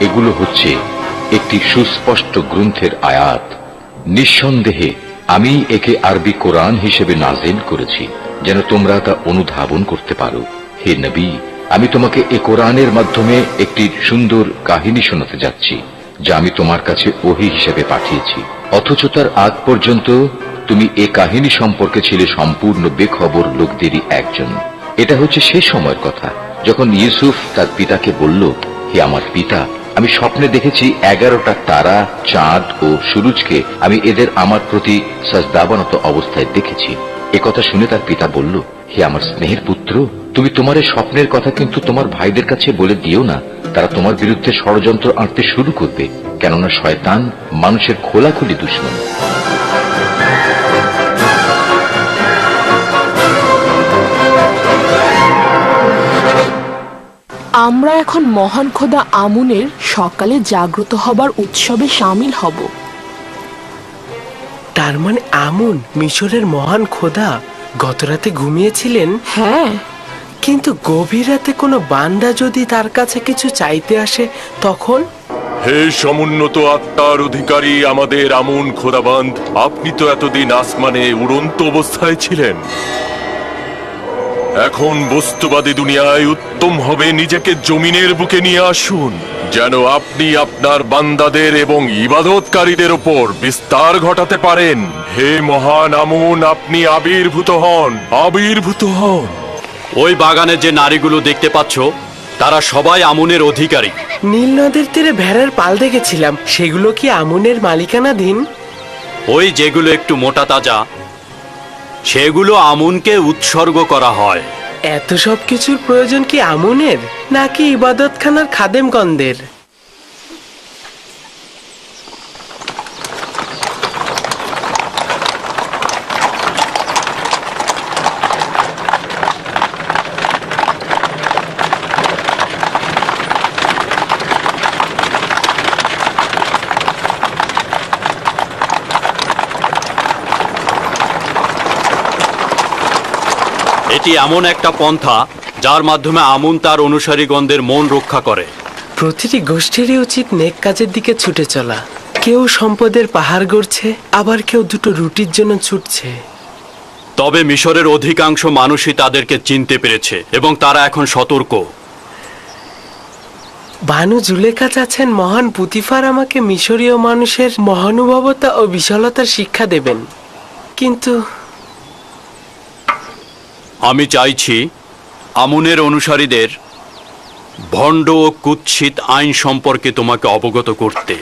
এগুলো হচ্ছে একটি সুস্পষ্ট গ্রন্থের আয়াত। নিঃসন্দেহে, আমি একে আরবি কোরআন হিসেবে নাজিল করেছি, যেন তোমরা তা অনুধাবন করতে পারো। হে নবী, আমি তোমাকে এ কোরআনের মাধ্যমে একটি সুন্দর কাহিনী শোনাতে যাচ্ছি, যা আমি তোমার কাছে ওহি হিসেবে পাঠিয়েছি। অথচ তার আগ পর্যন্ত তুমি এ কাহিনী সম্পর্কে ছিলে সম্পূর্ণ বেখবর লোকদেরই একজন। এটা হচ্ছে সে সময়ের কথা। যখন ইউসুফ তার পিতাকে বলল, হে আমার পিতা, আমি স্বপ্নে দেখেছি এগারোটা তারা, চাঁদ ও সুরুজকে আমি এদের আমার প্রতি সাজদাবানত অবস্থায় দেখেছি। কথা শুনে তার পিতা বলল, হে আমার স্নেহের পুত্র, তুমি তোমার স্বপ্নের কথা কিন্তু তোমার ভাইদের কাছে বলে দিও না। তারা তোমার বিরুদ্ধে ষড়যন্ত্র আঁটতে শুরু করবে, কেননা শয়তান মানুষের খোলাখুলি দুশ্মন। আমরা এখন মহান খোদা আমুনের সকালে জাগ্রত হবার উৎসবে সামিল হব। তার মানে আমুন মিশরের মহান খোদা গতরাতে ঘুমিয়েছিলেন? হ্যাঁ। কিন্তু গভীর রাতে কোনো বান্দা যদি তার কাছে কিছু চাইতে আসে তখন? হে সমুন্নত আত্মার অধিকারী আমাদের আমুন খোদাবান্ধ আপনি তো এতদিন আসমানে উড়ন্ত অবস্থায় ছিলেন। এখন বস্তুবাদী দুনিয়ায় উত্তম হবে নিজেকে জমিনের বুকে নিয়ে আসুন যেন আপনি আপনার বান্দাদের এবং ইবাদতকারীদের ওপর বিস্তার ঘটাতে পারেন। হে মহান আমুন আপনি আবির্ভূত হন আবির্ভূত হন। ওই বাগানে যে নারীগুলো দেখতে পাচ্ছ তারা সবাই আমুনের অধিকারী। নীল নদের তীরে ভেড়ার পাল দেখেছিলাম। সেগুলো কি আমুনের মালিকানাধীন? ওই যেগুলো একটু মোটা তাজা সেগুলো আমুনকে উৎসর্গ করা হয়। এত সব কিছুর প্রয়োজন কি আমুনের? নাকি ইবাদতখানার খাদেমগণদের? এটি এমন একটা পন্থা যার মাধ্যমে আমুন তার অনুসারীগণদের মন রক্ষা করে। প্রতিটি গোষ্ঠীরই উচিত নেক কাজের দিকে ছুটে চলা। কেউ সম্পদের পাহাড় গড়ছে আবার কেউ দুটো রুটির জন্য ছুটছে। তবে মিশরের অধিকাংশ মানুষই তাদেরকে চিনতে পেরেছে এবং তারা এখন সতর্ক। বানু জুলেখা চাচ্ছেন মহান পুতিফার আমাকে মিশরীয় মানুষের মহানুভবতা ও বিশালতার শিক্ষা দেবেন। কিন্তু আমি চাইছি আমুনের অনুসারীদের ভণ্ড ও কুৎসিত আইন সম্পর্কে তোমাকে অবগত করতে।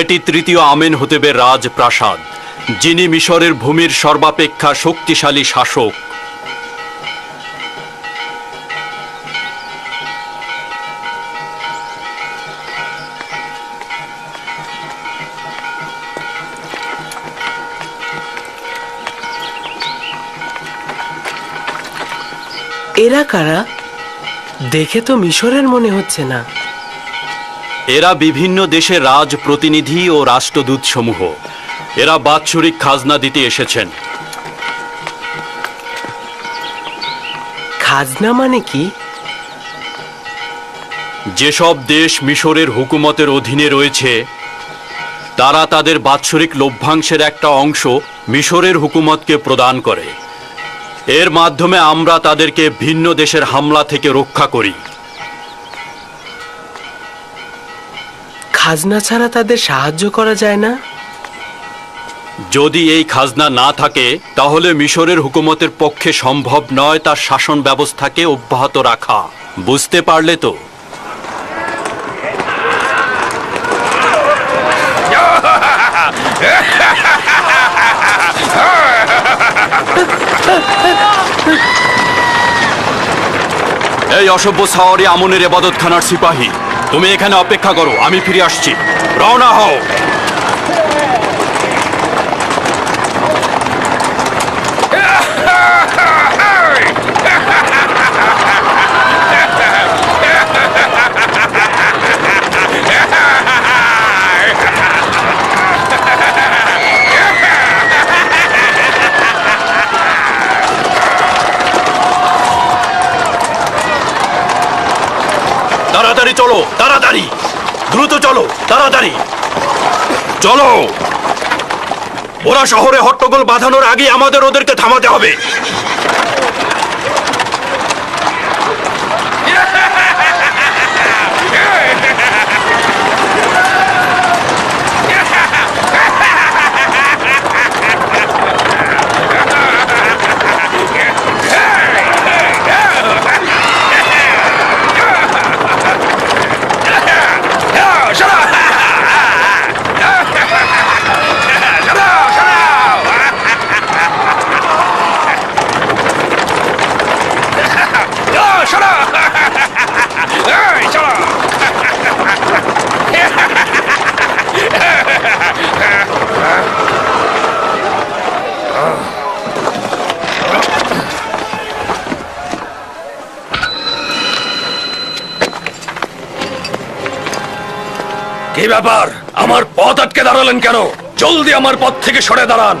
এটি তৃতীয় আমেন হতেবের রাজপ্রাসাদ, যিনি মিশরের ভূমির সর্বাপেক্ষা শক্তিশালী শাসক। এরা কারা? দেখে তো মিশরের মনে হচ্ছে না। এরা বিভিন্ন দেশের রাজ প্রতিনিধি ও রাষ্ট্রদূত সমূহ এরা বাৎসরিক খাজনা দিতে এসেছেন। খাজনা মানে কি? যেসব দেশ মিশরের হুকুমতের অধীনে রয়েছে তারা তাদের বাৎসরিক লভ্যাংশের একটা অংশ মিশরের হুকুমতকে প্রদান করে। এর মাধ্যমে আমরা তাদেরকে ভিন্ন দেশের হামলা থেকে রক্ষা করি। খাজনা ছাড়া তাদের সাহায্য করা যায় না? যদি এই খাজনা না থাকে, তাহলে মিশরের হুকুমতের পক্ষে সম্ভব নয় তার শাসন ব্যবস্থাকে অব্যাহত রাখা। বুঝতে পারলে তো? এই অসভ্য সাওয়ারি আমনের এবাদতখানার সিপাহী। তুমি এখানে অপেক্ষা করো আমি ফিরে আসছি। রওনা হও। চলো, তাড়াতাড়ি। দ্রুত চলো, তাড়াতাড়ি। চলো। ওরা শহরে হট্টগোল বাঁধানোর আগে আমাদের ওদেরকে থামাতে হবে। ব্যাপার, আমার পথ আটকে দাঁড়ালেন কেন? জলদি আমার পথ থেকে সরে দাঁড়ান।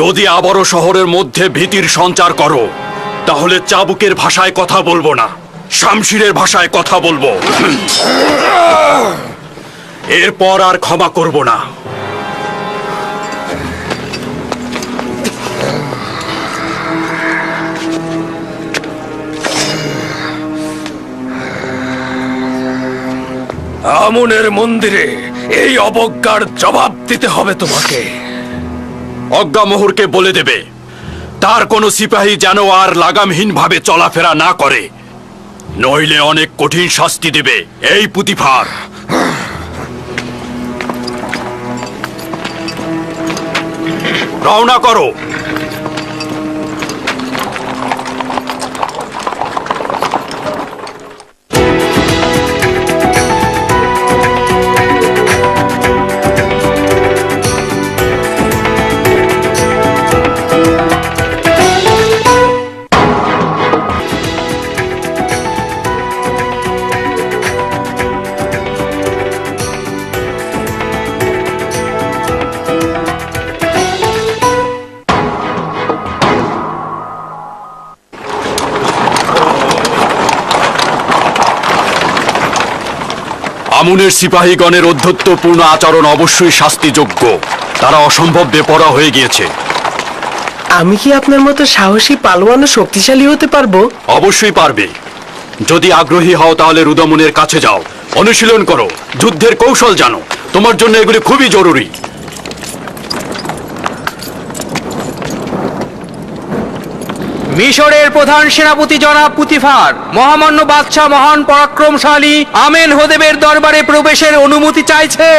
যদি আবারও শহরের মধ্যে ভীতির সঞ্চার করো তাহলে চাবুকের ভাষায় কথা বলব না। শামশিরের ভাষায় কথা বলব। এরপর আর ক্ষমা করব না। আমুনের মন্দিরে এই অবজ্ঞার জবাব দিতে হবে তোমাকে। অজ্ঞামোহরকে বলে দেবে। তার কোনো সিপাহী যেন আর লাগামহীনভাবে চলাফেরা না করে। নইলে অনেক কঠিন শাস্তি দেবে এই পুতিফার। রওনা করো। আমুনের সিপাহীগণের অধ্যত্বপূর্ণ আচরণ অবশ্যই শাস্তিযোগ্য। তারা অসম্ভব বেপরা হয়ে গিয়েছে। আমি কি আপনার মতো সাহসী পালোয়ান ও শক্তিশালী হতে পারব? অবশ্যই পারবে। যদি আগ্রহী হও তাহলে রুদমনের কাছে যাও। অনুশীলন করো। যুদ্ধের কৌশল জানো। তোমার জন্য এগুলি খুবই জরুরি। মিশরের প্রধান সেনাপতি জনাব পুতিফার। মহামান্য বাদশাহ মহান পরাক্রমশালী আমেন হোদেবের দরবারে প্রবেশের অনুমতি চাইছে।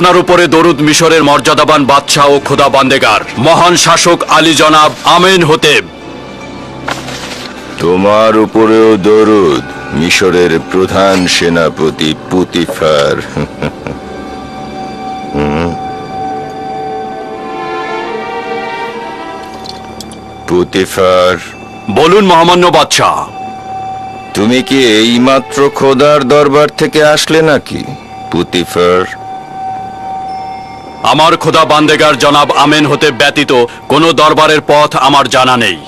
আপনার উপরে দরুদ মিশরের মর্যাদাবান বাদশাহ ও খোদা বান্দেগার। মহান শাসক আলী জনাব আমেন হতেব। তোমার উপরেও দরুদ মিশরের প্রধান সেনাপতি পুতিফার। পুতিফার। বলুন মহামান্য বাদশাহ। তুমি কি এইমাত্র খোদার দরবার থেকে আসলে নাকি পুতিফার? আমার খোদা বান্দেগার জনাব আমেন হতে ব্যতীত কোনো দরবারের পথ আমার জানা নেই।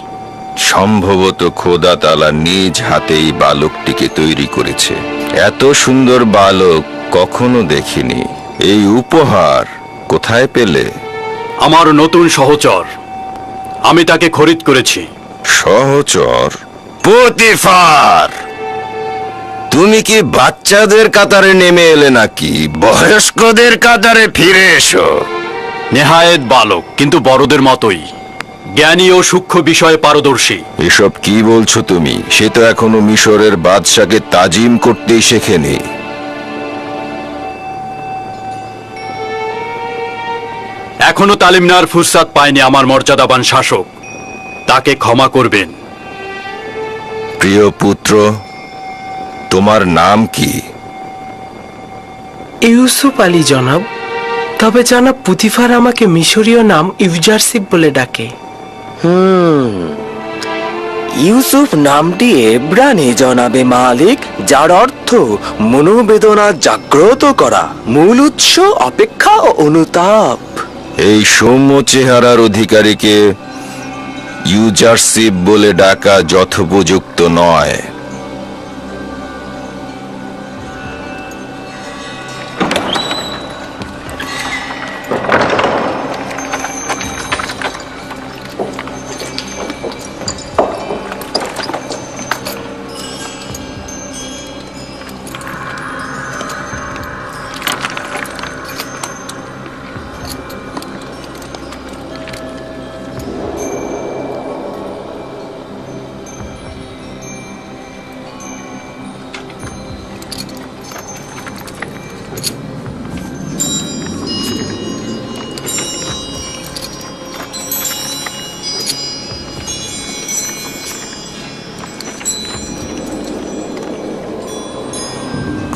সম্ভবত খোদা তালা নিজ হাতেই বালকটিকে তৈরি করেছে। এত সুন্দর বালক কখনো দেখিনি। এই উপহার কোথায় পেলে? আমার নতুন সহচর। আমি তাকে খরিদ করেছি। সহচর পুতিফার তুমি কি বাচ্চাদের কাতারে নেমে এলে নাকি? বয়স্কদের কাতারে ফিরে এসো। নেহায়েত বালক কিন্তু বড়দের মতোই। জ্ঞানী ও সূক্ষ্ম বিষয়ে পারদর্শী। এসব কি বলছো তুমি? সে তো এখনও মিশরের বাদশাকে তাজিম করতেই শেখেনি। এখনও তালিম নেওয়ার ফুরসাত পায়নি আমার মর্যাদাবান শাসক। তাকে ক্ষমা করবেন। প্রিয় পুত্র তোমার নাম কি? ইউসুফ আলী জনাব তবে জনাব পুতিফার আমাকে মিশরীয় নাম ইউজারসিপ বলে ডাকে। ইউসুফ নামটি এব্রানি জনাবে মালিক যার অর্থ মনোবেদনা জাগ্রত করা মূল উৎস অপেক্ষা ও অনুতাপ। এই সৌম্য চেহারার অধিকারীকে ইউজারশিপ বলে ডাকা যথোপযুক্ত নয়।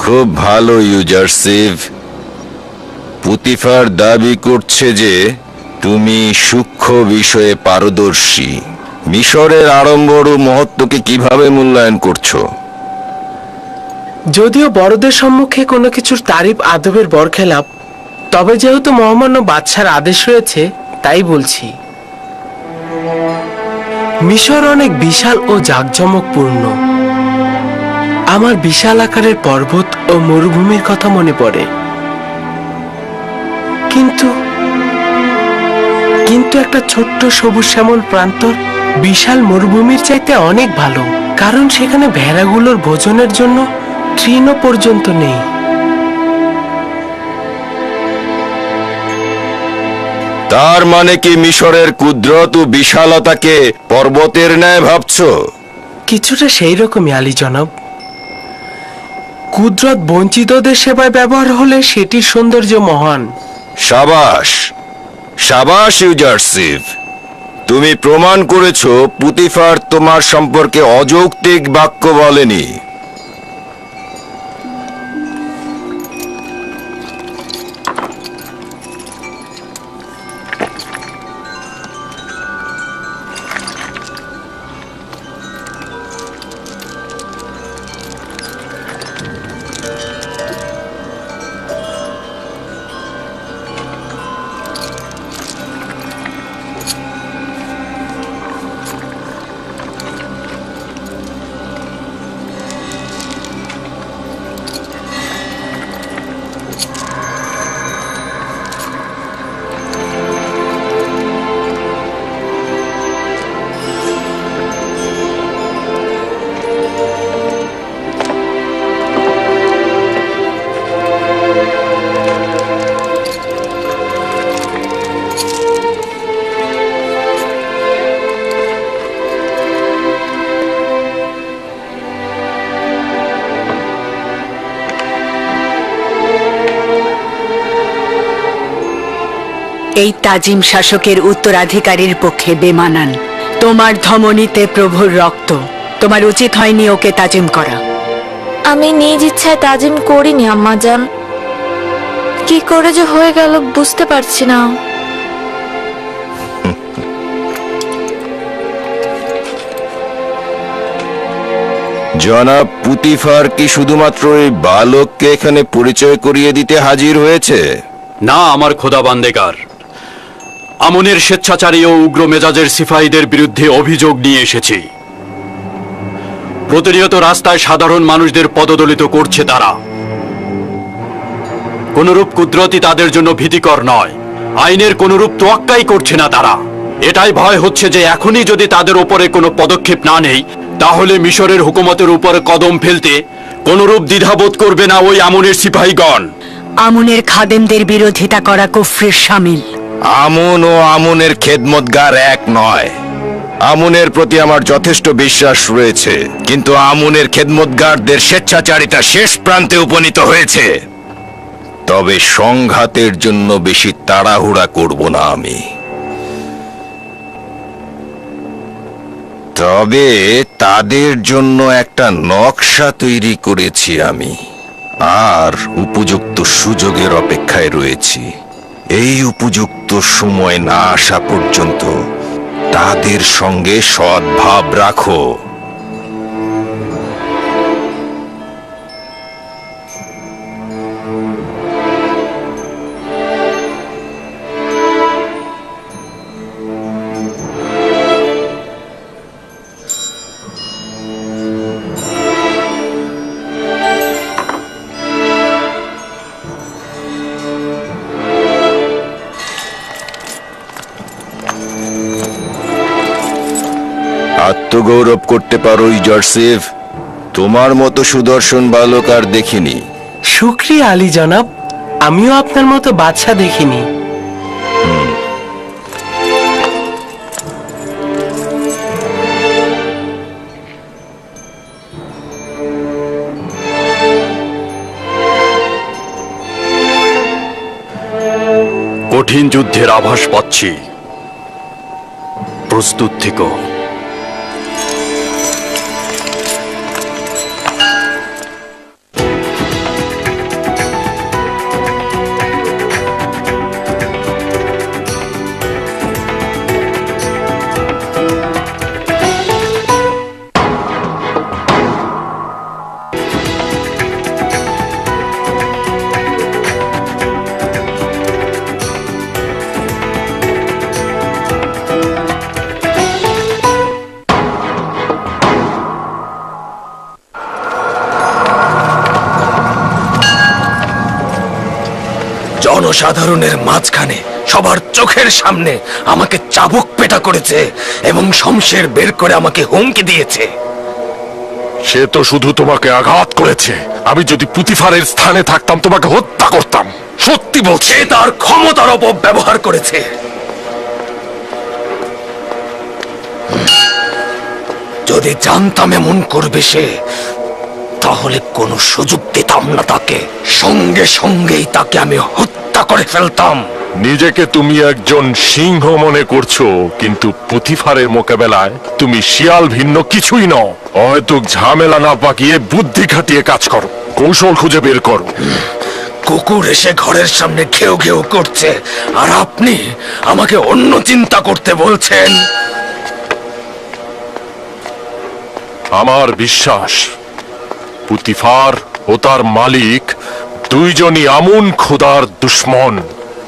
খুব ভালো ইউজারসিভ পুতিফার দাবি করছে যে তুমি সূক্ষ্ম বিষয়ে পারদর্শী। মিশরের আড়ম্বর ও মহত্বকে কীভাবে মূল্যায়ন করছ? যদিও বড়দের সম্মুখে কোনো কিছুর তারিফ আদবের বরখেলাপ, তবে যেহেতু মহামান্য বাদশার আদেশ রয়েছে, তাই বলছি। মিশর অনেক বিশাল ও জাঁকজমকপূর্ণ। আমার বিশাল আকারের পর্বত ও মরুভূমির কথা মনে পড়ে। কিন্তু কিন্তু একটা ছোট্ট সবুজ শ্যামল প্রান্তর বিশাল মরুভূমির চাইতে অনেক ভালো কারণ সেখানে ভেড়াগুলোর ভোজনের জন্য তৃণ পর্যন্ত নেই। তার মানে কি মিশরের কুদরত ও বিশালতাকে পর্বতের ন্যায় ভাবছ? কিছুটা সেই রকমই আলী জনাব। কুদরত বঞ্চিতদের সেবায় ব্যবহার হলে সেটির সৌন্দর্য মহান। সাবাস। সাবাস ইউজারসিভ তুমি প্রমাণ করেছ পুতিফার তোমার সম্পর্কে অযৌক্তিক বাক্য বলেনি। এই তাজিম শাসকের উত্তরাধিকারীর পক্ষে বেমানান। তোমার ধমনীতে প্রভুর রক্ত। তোমার উচিত হয়নি ওকে তাজিম করা। আমি নিজ ইচ্ছায় তাজিম করিনি আম্মাজান কি করে যে হয়ে গেল বুঝতে পারছি না। জনাব পুতিফার কি শুধুমাত্র এই বালককে এখানে পরিচয় করিয়ে দিতে হাজির হয়েছে? না আমার খোদা বান্দেগার। আমনের স্বেচ্ছাচারী ও উগ্র মেজাজের সিপাহীদের বিরুদ্ধে অভিযোগ নিয়ে এসেছি। প্রতিনিয়ত রাস্তায় সাধারণ মানুষদের পদদলিত করছে তারা। কোনরূপ কুদরতি তাদের জন্য ভীতিকর নয়। আইনের কোনরূপ তোয়াক্কাই করছে না তারা। এটাই ভয় হচ্ছে যে এখনই যদি তাদের উপরে কোনো পদক্ষেপ না নেই, তাহলে মিশরের হুকুমতের উপরে কদম ফেলতে কোনরূপ দ্বিধাবোধ করবে না ওই আমনের সিপাহীগণ। আমুনের খাদেমদের বিরোধিতা করা কুফরির সামিল। আমন ও আমনের খেদমতগার এক নয়। আমনের প্রতি আমার যথেষ্ট বিশ্বাস রয়েছে, কিন্তু আমনের খেদমতগারদের স্বেচ্ছাচারিতা শেষ প্রান্তে উপনীত হয়েছে। তবে সংঘাতের জন্য বেশি তাড়াহুড়া করব না আমি। তবে তাদের জন্য একটা নকশা তৈরি করেছি আমি, আর উপযুক্ত সুযোগের অপেক্ষায় রয়েছি। এই উপযুক্ত সময় না আসা পর্যন্ত তাদের সঙ্গে সদ্ভাব রাখো। করতে পারো জর্সেফ তোমার মতো সুদর্শন বালক আর দেখিনি। শুক্রিয়া আলী জনাব আমিও আপনার মতো বাদশা দেখিনি। কঠিন যুদ্ধের আভাস পাচ্ছি। প্রস্তুত থেকো। জনসাধারণের মাঝখানে সবার চোখের সামনে আমাকে চাবুক পেটা করেছে এবং শমশের বের করে আমাকে হুমকি দিয়েছে। সে তো শুধু তোমাকে আঘাত করেছে। আমি যদি পুতিফারের স্থানে থাকতাম তোমাকে হত্যা করতাম। সত্যি বলছি। সে তার ক্ষমতার অপব্যবহার করেছে। যদি জানতাম এমন করবে সে তাহলে কোনো সুযোগ দিতাম না তাকে। সঙ্গে সঙ্গেই তাকে আমি হত্যা করে ফেলতাম। নিজেকে তুমি একজন সিংহ মনে করছ কিন্তু পুতিফারের মোকাবেলায় তুমি শিয়াল ভিন্ন কিছুই নও। হয়তো ঝামেলা না পাকিয়ে বুদ্ধি খাটিয়ে কাজ করো কৌশল খুঁজে বের করো। কুকুর এসে ঘরের সামনে ঘেউ ঘেউ করছে আর আপনি আমাকে অন্য চিন্তা করতে বলছেন। আমার বিশ্বাস পুতিফার ও তার মালিক দুইজনই আমুন খোদার দুশ্মন।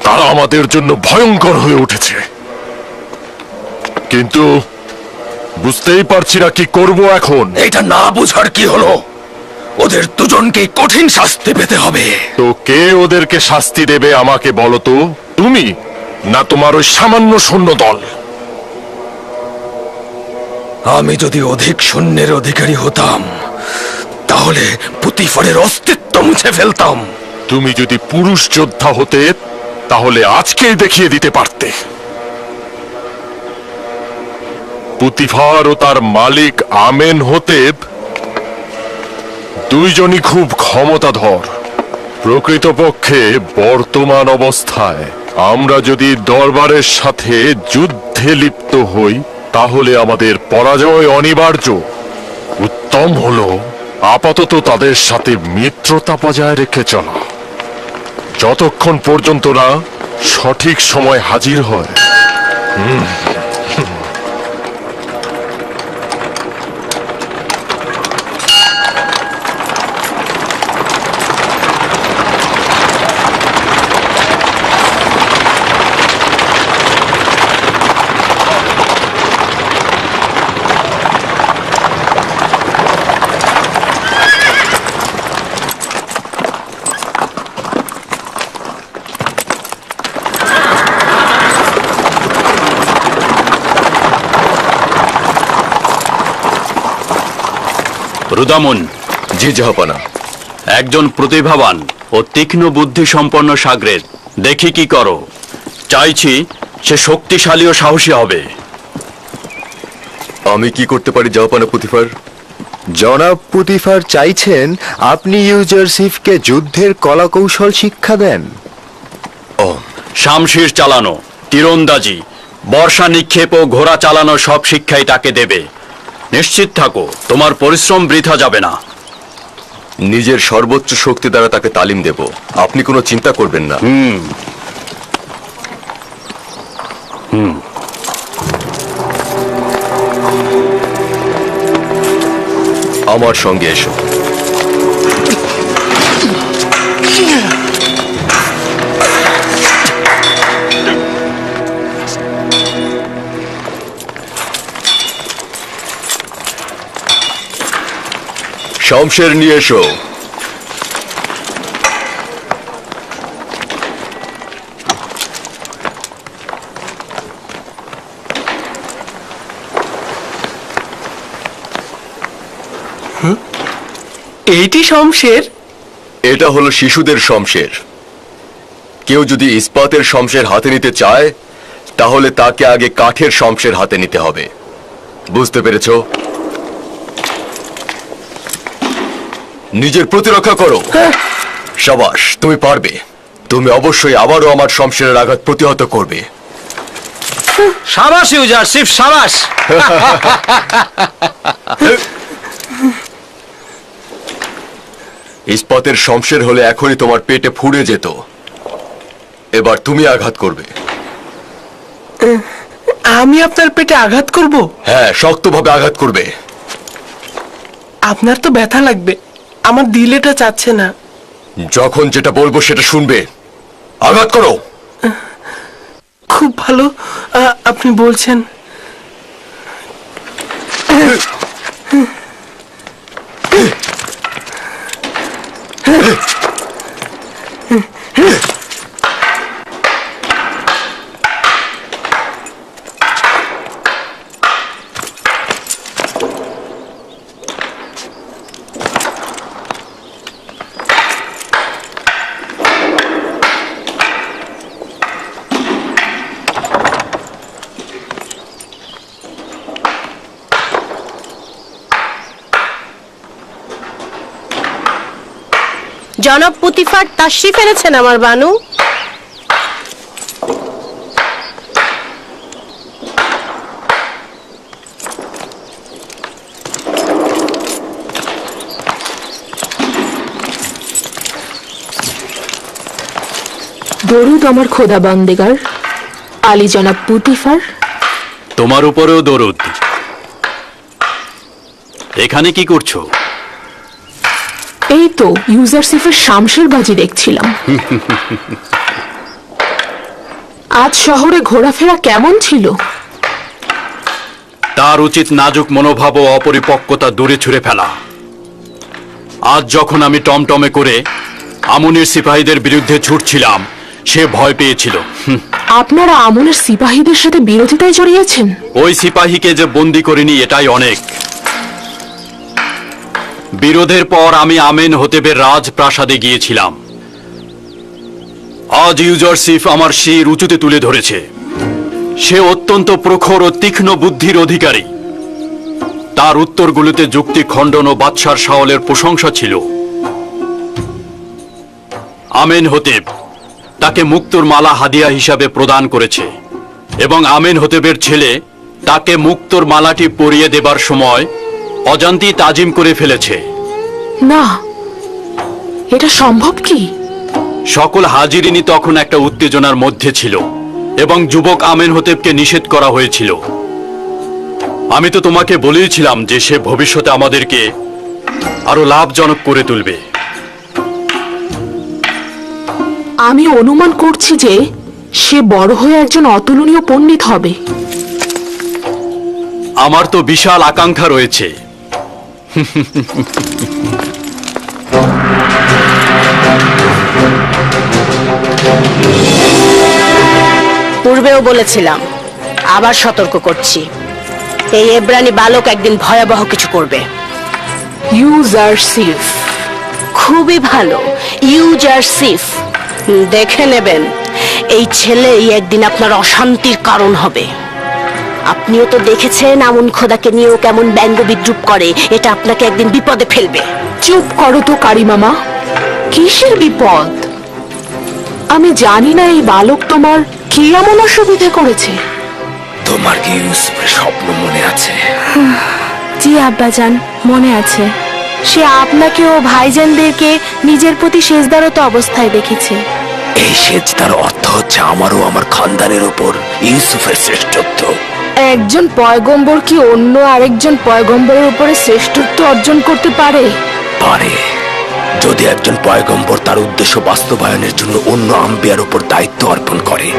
তারা আমাদের জন্য ভয়ঙ্কর হয়ে উঠেছে। কিন্তু বুঝতেই পারছি না কি করব এখন। এটা না বুঝার কি হলো? ওদের দুজনকে কঠিন শাস্তি পেতে হবে। তো কে ওদেরকে শাস্তি দেবে আমাকে বলো তো? তুমি? না তোমার ওই সামান্য সৈন্য দল আমি যদি অধিক সৈন্যের অধিকারী হতাম তাহলে পুতিফারের অস্তিত্ব মুছে ফেলতাম। তুমি যদি পুরুষ যোদ্ধা হতে, তাহলে আজকেই দেখিয়ে দিতে পারতে। পুতিফার ও তার মালিক আমেন হতেব দুইজনই খুব ক্ষমতাধর। প্রকৃতপক্ষে বর্তমান অবস্থায় আমরা যদি দরবারের সাথে যুদ্ধে লিপ্ত হই, তাহলে আমাদের পরাজয় অনিবার্য। উত্তম হলো আপাতত তাদের সাথে মিত্রতা বজায় রেখে চলা। যতক্ষণ পর্যন্ত না সঠিক সময় হাজির হয়। রুদামন। জি জাহাপানা। একজন প্রতিভাবান ও তীক্ষ্ণ বুদ্ধি সম্পন্ন সাগরেদ দেখি কি করো। চাইছি সে শক্তিশালী ও সাহসী হবে। আমি কি করতে পারি জাহাপানা পুতিফার? জনাব পুতিফার চাইছেন আপনি ইউজারসিফকে যুদ্ধের কলাকৌশল শিক্ষা দেন। ও শামশির চালানো তীরন্দাজি বর্ষা নিক্ষেপ ও ঘোড়া চালানো সব শিক্ষাই তাকে দেবে। নিশ্চিত থাকো তোমার পরিশ্রম বৃথা যাবে না। নিজের সর্বোচ্চ শক্তি দ্বারা তাকে তালিম দেব। আপনি কোনো চিন্তা করবেন না। আমার সঙ্গে এসো। শমশের নিয়ে এসো। এইটি শমশের? এটা হলো শিশুদের শমশের। কেউ যদি ইস্পাতের শমশের হাতে নিতে চায় তাহলে তাকে আগে কাঠের শমশের হাতে নিতে হবে। বুঝতে পেরেছ? নিজের প্রতিরক্ষা করো। সাবাস তুমি পারবে। তুমি অবশ্যই আবারও আমার শমশেরের আঘাত প্রতিহত করবে। সাবাস ইউজারশিপ সাবাস। ইস্পাতের শমশের হলে এখনই তোমার পেটে ফুড়ে যেত। এবার তুমি আঘাত করবে। আমি আপনার পেটে আঘাত করব? হ্যাঁ শক্তভাবে আঘাত করবে। আপনার তো ব্যথা লাগবে। আমার দিলেটা চাচ্ছে না। যখন যেটা বলব সেটা শুনবে। আঘাত করো। খুব ভালো আপনি বলছেন। জনাব পুতিফার তাশরিফ এনেছেন আমার বানু। দরুদ আমার খোদা বান্দেগার আলী জনাব পুতিফার। তোমার উপরেও দরুদ। এখানে কি করছ? তো ইউজারসিফের শামশের বাজি দেখছিলাম। আজ শহরে ঘোরাফেরা কেমন ছিল? তার উচিত নাজুক মনোভাব ও অপরিপক্কতা দূরে ছুঁড়ে ফেলা। আজ যখন আমি টমটমে করে আমুনির সিপাহীদের বিরুদ্ধে ছুটছিলাম সে ভয় পেয়েছিল। আপনারা আমনের সিপাহীদের সাথে বিরোধিতায় জড়িয়েছেন? ওই সিপাহীকে যে বন্দি করিনি এটাই অনেক। বিরোধের পর আমি আমেন হতেবের রাজপ্রাসাদে গিয়েছিলাম। আজ ইউজারসিফ আমার শির উঁচুতে তুলে ধরেছে। সে অত্যন্ত প্রখর ও তীক্ষ্ণ বুদ্ধির অধিকারী। তার উত্তরগুলোতে যুক্তি খণ্ডন ও বাদশার সাওলের প্রশংসা ছিল। আমেন হতেব তাকে মুক্তোর মালা হাদিয়া হিসাবে প্রদান করেছে এবং আমেন হতেবের ছেলে তাকে মুক্তোর মালাটি পরিয়ে দেবার সময় অজান্তি তাজিম করে ফেলেছে। না এটা সম্ভব কি? সকল হাজিরিনী তখন একটা উত্তেজনার মধ্যে ছিল এবং যুবক আমেন হতেবকে নিষেধ করা হয়েছিল। আমি তো তোমাকে বলেইছিলাম যে সে ভবিষ্যতে আমাদেরকে আরও লাভজনক করে তুলবে। আমি অনুমান করছি যে সে বড় হয়ে একজন অতুলনীয় পণ্ডিত হবে। আমার তো বিশাল আকাঙ্ক্ষা রয়েছে। পূর্বেও বলেছিলাম, আবার সতর্ক করছি। এই এব্রানি বালক একদিন ভয়াবহ কিছু করবে। ইউজার সিফ খুবই ভালো। ইউজার সিফ দেখে নেবেন, এই ছেলেই একদিন আপনার অশান্তির কারণ হবে। আপনিও তো দেখেছেন আমন খোদাকে নিয়েও কেমন ব্যঙ্গ বিদ্রুপ করে। এটা আপনাকে একদিন বিপদে ফেলবে। চুপ করো তো কারি মামা। কিসের বিপদ? আমি জানি না এই বালক তোমার কি এমন অসুবিধে করেছে। তোমার কি ইউসুফের স্বপ্ন মনে আছে? জি আব্বাজান মনে আছে। সে আপনাকে ও ভাইজানদেরকে নিজের প্রতি শেষদারত অবস্থায় দেখেছে। এই সেজ তার অর্থ হচ্ছে আমারও আমার খানদানের ওপর ইউসুফের শ্রেষ্ঠত্ব। একজন পয়গম্বর কি অন্য আরেকজন পয়গম্বরের উপরে শ্রেষ্ঠত্ব অর্জন করতে পারে? পারে। যদি একজন পয়গম্বর তার উদ্দেশ্য বাস্তবায়নের জন্য অন্য আম্বিয়ার উপর দায়িত্ব অর্পণ করে।